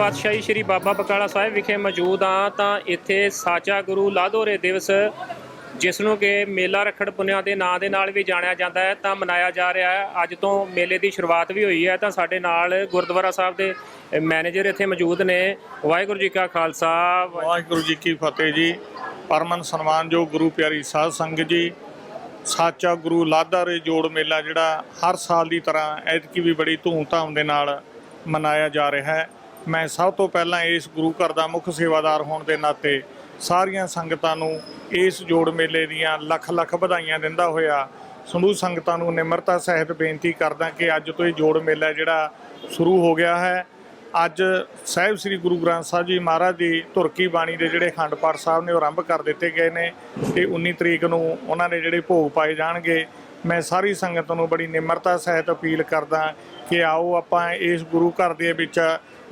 ਪਾਤਸ਼ਾਹੀ ਸ੍ਰੀ ਬਾਬਾ ਬਕਾਲਾ ਸਾਹਿਬ ਵਿਖੇ ਮੌਜੂਦ ਆ ਤਾਂ ਇੱਥੇ ਸਾਚਾ ਗੁਰੂ ਲਾਧੋਰੇ ਦਿਵਸ, ਜਿਸ ਨੂੰ ਕਿ ਮੇਲਾ ਰੱਖੜ ਪੁੰਨਿਆ ਦੇ ਨਾਂ ਦੇ ਨਾਲ ਵੀ ਜਾਣਿਆ ਜਾਂਦਾ ਹੈ, ਤਾਂ ਮਨਾਇਆ ਜਾ ਰਿਹਾ ਹੈ। ਅੱਜ ਤੋਂ ਮੇਲੇ ਦੀ ਸ਼ੁਰੂਆਤ ਵੀ ਹੋਈ ਹੈ, ਤਾਂ ਸਾਡੇ ਨਾਲ ਗੁਰਦੁਆਰਾ ਸਾਹਿਬ ਦੇ ਮੈਨੇਜਰ ਇੱਥੇ ਮੌਜੂਦ ਨੇ। ਵਾਹਿਗੁਰੂ ਜੀ ਕਾ ਖਾਲਸਾ ਵਾਹਿਗੁਰੂ ਜੀ ਕੀ ਫਤਿਹ ਜੀ। ਪਰਮਨ ਸਨਮਾਨਯੋਗ ਗੁਰੂ ਪਿਆਰੀ ਸਾਧ ਸੰਗਤ ਜੀ, ਸਾਚਾ ਗੁਰੂ ਲਾਧਾਰੇ ਜੋੜ ਮੇਲਾ ਜਿਹੜਾ ਹਰ ਸਾਲ ਦੀ ਤਰ੍ਹਾਂ ਐਤਕੀ ਵੀ ਬੜੀ ਧੂਮਧਾਮ ਦੇ ਨਾਲ ਮਨਾਇਆ ਜਾ ਰਿਹਾ ਹੈ। ਮੈਂ ਸਭ ਤੋਂ ਪਹਿਲਾਂ ਇਸ ਗੁਰੂ ਘਰ ਦਾ ਮੁੱਖ ਸੇਵਾਦਾਰ ਹੋਣ ਦੇ ਨਾਤੇ ਸਾਰੀਆਂ ਸੰਗਤਾਂ ਨੂੰ ਇਸ ਜੋੜ ਮੇਲੇ ਦੀਆਂ ਲੱਖ ਲੱਖ ਵਧਾਈਆਂ ਦਿੰਦਾ ਹੋਇਆ ਸਮੂਹ ਸੰਗਤਾਂ ਨੂੰ ਨਿਮਰਤਾ ਸਹਿਤ ਬੇਨਤੀ ਕਰਦਾ ਕਿ ਅੱਜ ਤੋਂ ਇਹ ਜੋੜ ਮੇਲਾ ਜਿਹੜਾ ਸ਼ੁਰੂ ਹੋ ਗਿਆ ਹੈ। ਅੱਜ ਸਾਹਿਬ ਸ੍ਰੀ ਗੁਰੂ ਗ੍ਰੰਥ ਸਾਹਿਬ ਜੀ ਮਹਾਰਾਜ ਦੀ ਧੁਰਕੀ ਬਾਣੀ ਦੇ ਜਿਹੜੇ ਅਖੰਡ ਪਾਠ ਸਾਹਿਬ ਨੇ ਉਹ ਆਰੰਭ ਕਰ ਦਿੱਤੇ ਗਏ ਨੇ ਤੇ 19 ਤਰੀਕ ਨੂੰ ਉਹਨਾਂ ਦੇ ਜਿਹੜੇ ਭੋਗ ਪਾਏ ਜਾਣਗੇ। ਮੈਂ ਸਾਰੀ ਸੰਗਤ ਨੂੰ ਬੜੀ ਨਿਮਰਤਾ ਸਹਿਤ ਅਪੀਲ ਕਰਦਾ ਕਿ ਆਓ ਆਪਾਂ ਇਸ ਗੁਰੂ ਘਰ ਦੇ ਵਿੱਚ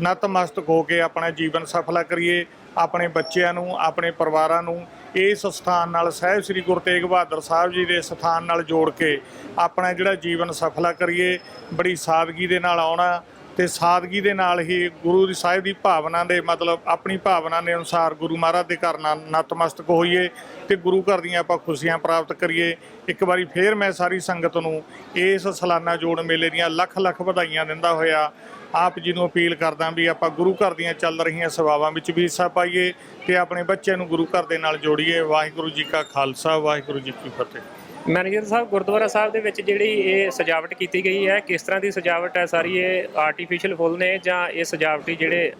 ਨਤਮਸਤਕ ਹੋ ਕੇ ਆਪਣਾ ਜੀਵਨ ਸਫਲਾ ਕਰੀਏ, ਆਪਣੇ ਬੱਚਿਆਂ ਨੂੰ, ਆਪਣੇ ਪਰਿਵਾਰਾਂ ਨੂੰ, ਇਸ ਸਥਾਨ ਨਾਲ ਸਾਹਿਬ ਸ੍ਰੀ ਗੁਰੂ ਤੇਗ ਬਹਾਦਰ ਸਾਹਿਬ ਜੀ ਦੇ ਸਥਾਨ ਨਾਲ ਜੋੜ ਕੇ ਆਪਣਾ ਜਿਹੜਾ ਜੀਵਨ ਸਫਲਾ ਕਰੀਏ, ਬੜੀ ਸਾਦਗੀ ਦੇ ਨਾਲ ਆਉਣਾ ਤੇ ਸਾਦਗੀ ਦੇ ਨਾਲ ਹੀ ਗੁਰੂ ਦੀ ਸਾਹਿਬ ਦੀ ਭਾਵਨਾ ਦੇ ਮਤਲਬ ਆਪਣੀ ਭਾਵਨਾ ਦੇ ਅਨੁਸਾਰ ਗੁਰੂ ਮਹਾਰਾਜ ਦੇ ਘਰ ਨਾਲ ਨਤਮਸਤਕ ਹੋਈਏ ਤੇ ਗੁਰੂ ਘਰ ਦੀਆਂ ਆਪਾਂ ਖੁਸ਼ੀਆਂ ਪ੍ਰਾਪਤ ਕਰੀਏ। ਇੱਕ ਵਾਰੀ ਫੇਰ ਮੈਂ ਸਾਰੀ ਸੰਗਤ ਨੂੰ ਇਸ ਸਾਲਾਨਾ ਜੋੜ ਮੇਲੇ ਦੀਆਂ ਲੱਖ ਲੱਖ ਵਧਾਈਆਂ ਦਿੰਦਾ ਹੋਇਆ ਆਪ ਜੀ ਨੂੰ ਅਪੀਲ ਕਰਦਾ ਵੀ ਆਪਾਂ ਗੁਰੂ ਘਰ ਦੀਆਂ ਚੱਲ ਰਹੀਆਂ ਸੇਵਾਵਾਂ ਵਿੱਚ ਵੀ ਹਿੱਸਾ ਪਾਈਏ ਤੇ ਆਪਣੇ ਬੱਚਿਆਂ ਨੂੰ ਗੁਰੂ ਘਰ ਦੇ ਨਾਲ ਜੋੜੀਏ। ਵਾਹਿਗੁਰੂ ਜੀ ਕਾ ਖਾਲਸਾ, ਵਾਹਿਗੁਰੂ ਜੀ ਕੀ ਫਤਿਹ। ਮੈਨੇਜਰ ਸਾਹਿਬ, ਗੁਰਦੁਆਰਾ ਸਾਹਿਬ ਦੇ ਵਿੱਚ ਜਿਹੜੀ ਇਹ ਸਜਾਵਟ ਕੀਤੀ ਗਈ ਹੈ, ਕਿਸ ਤਰ੍ਹਾਂ ਦੀ ਸਜਾਵਟ ਹੈ? ਸਾਰੀ ਇਹ ਆਰਟੀਫੀਸ਼ੀਅਲ ਫੁੱਲ ਨੇ ਜਾਂ ਇਹ ਸਜਾਵਟੀ ਜਿਹੜੇ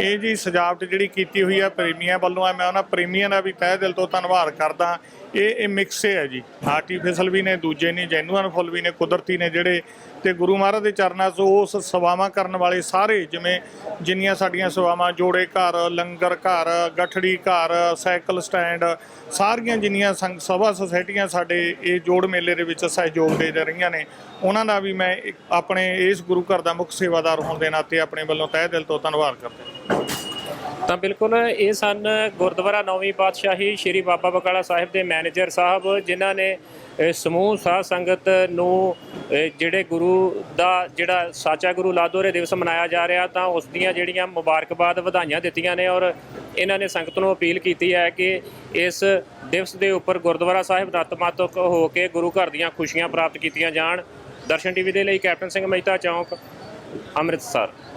ਇਹ ਜੀ ਸਜਾਵਟ ਜਿਹੜੀ ਕੀਤੀ ਹੋਈ ਆ ਪ੍ਰੇਮੀਆਂ ਵੱਲੋਂ ਆ, ਮੈਂ ਉਹਨਾਂ ਪ੍ਰੇਮੀਆਂ ਦਾ ਵੀ ਤਹਿ ਦਿਲ ਤੋਂ ਧੰਨਵਾਦ ਕਰਦਾ। ਇਹ ਇਹ ਮਿਕਸ ਹੈ ਜੀ। ਆਰਟੀਫੀਸ਼ਲ ਵੀ ਨੇ, ਦੂਜੇ ਨੇ ਜੈਨੂਅਨ ਫੁੱਲ ਵੀ ਨੇ, ਕੁਦਰਤੀ ਨੇ ਜਿਹੜੇ ਤੇ ਗੁਰੂ ਮਹਾਰਾਜ ਦੇ ਚਰਨਾਂ 'ਚ ਉਸ ਸੇਵਾਵਾਂ ਕਰਨ ਵਾਲੇ ਸਾਰੇ, ਜਿਵੇਂ ਜਿੰਨੀਆਂ ਸਾਡੀਆਂ ਸੇਵਾਵਾਂ, ਜੋੜੇ ਘਰ, ਲੰਗਰ ਘਰ, ਗਠੜੀ ਘਰ, ਸਾਈਕਲ ਸਟੈਂਡ, ਸਾਰੀਆਂ ਜਿੰਨੀਆਂ ਸੰਗ, ਸਭਾ ਸੁਸਾਇਟੀਆਂ ਸਾਡੇ ਇਹ ਜੋੜ ਮੇਲੇ ਦੇ ਵਿੱਚ ਸਹਿਯੋਗ ਦੇ ਰਹੀਆਂ ਨੇ, ਉਹਨਾਂ ਦਾ ਵੀ ਮੈਂ ਆਪਣੇ ਇਸ ਗੁਰੂ ਘਰ ਦਾ ਮੁੱਖ ਸੇਵਾਦਾਰ ਹੋਣ ਦੇ ਨਾਤੇ ਆਪਣੇ ਵੱਲੋਂ ਤਹਿ ਦਿਲ ਤੋਂ ਧੰਨਵਾਦ ਕਰਦਾ ਤਾਂ ਬਿਲਕੁਲ ਇਹ ਸਨ ਗੁਰਦੁਆਰਾ ਨੌਵੀਂ ਪਾਤਸ਼ਾਹੀ ਸ੍ਰੀ ਬਾਬਾ ਬਕਾਲਾ ਸਾਹਿਬ ਦੇ ਮੈਨੇਜਰ ਸਾਹਿਬ, ਜਿਨ੍ਹਾਂ ਨੇ ਸਮੂਹ ਸਾਧ ਸੰਗਤ ਨੂੰ ਜਿਹੜੇ ਗੁਰੂ ਦਾ ਜਿਹੜਾ ਸਾਚਾ ਗੁਰੂ ਲਾਦੋਰੇ ਦਿਵਸ ਮਨਾਇਆ ਜਾ ਰਿਹਾ, ਤਾਂ ਉਸ ਦੀਆਂ ਜਿਹੜੀਆਂ ਮੁਬਾਰਕਬਾਦ ਵਧਾਈਆਂ ਦਿੱਤੀਆਂ ਨੇ ਔਰ ਇਹਨਾਂ ਨੇ ਸੰਗਤ ਨੂੰ ਅਪੀਲ ਕੀਤੀ ਹੈ ਕਿ ਇਸ ਦਿਵਸ ਦੇ ਉੱਪਰ ਗੁਰਦੁਆਰਾ ਸਾਹਿਬ ਨਤਮਸਤਕ ਹੋ ਕੇ ਗੁਰੂ ਘਰ ਦੀਆਂ ਖੁਸ਼ੀਆਂ ਪ੍ਰਾਪਤ ਕੀਤੀਆਂ ਜਾਣ। ਦਰਸ਼ਨ ਟੀਵੀ ਦੇ ਲਈ ਕੈਪਟਨ ਸਿੰਘ ਮਹਿਤਾ ਚੌਂਕ, ਅੰਮ੍ਰਿਤਸਰ।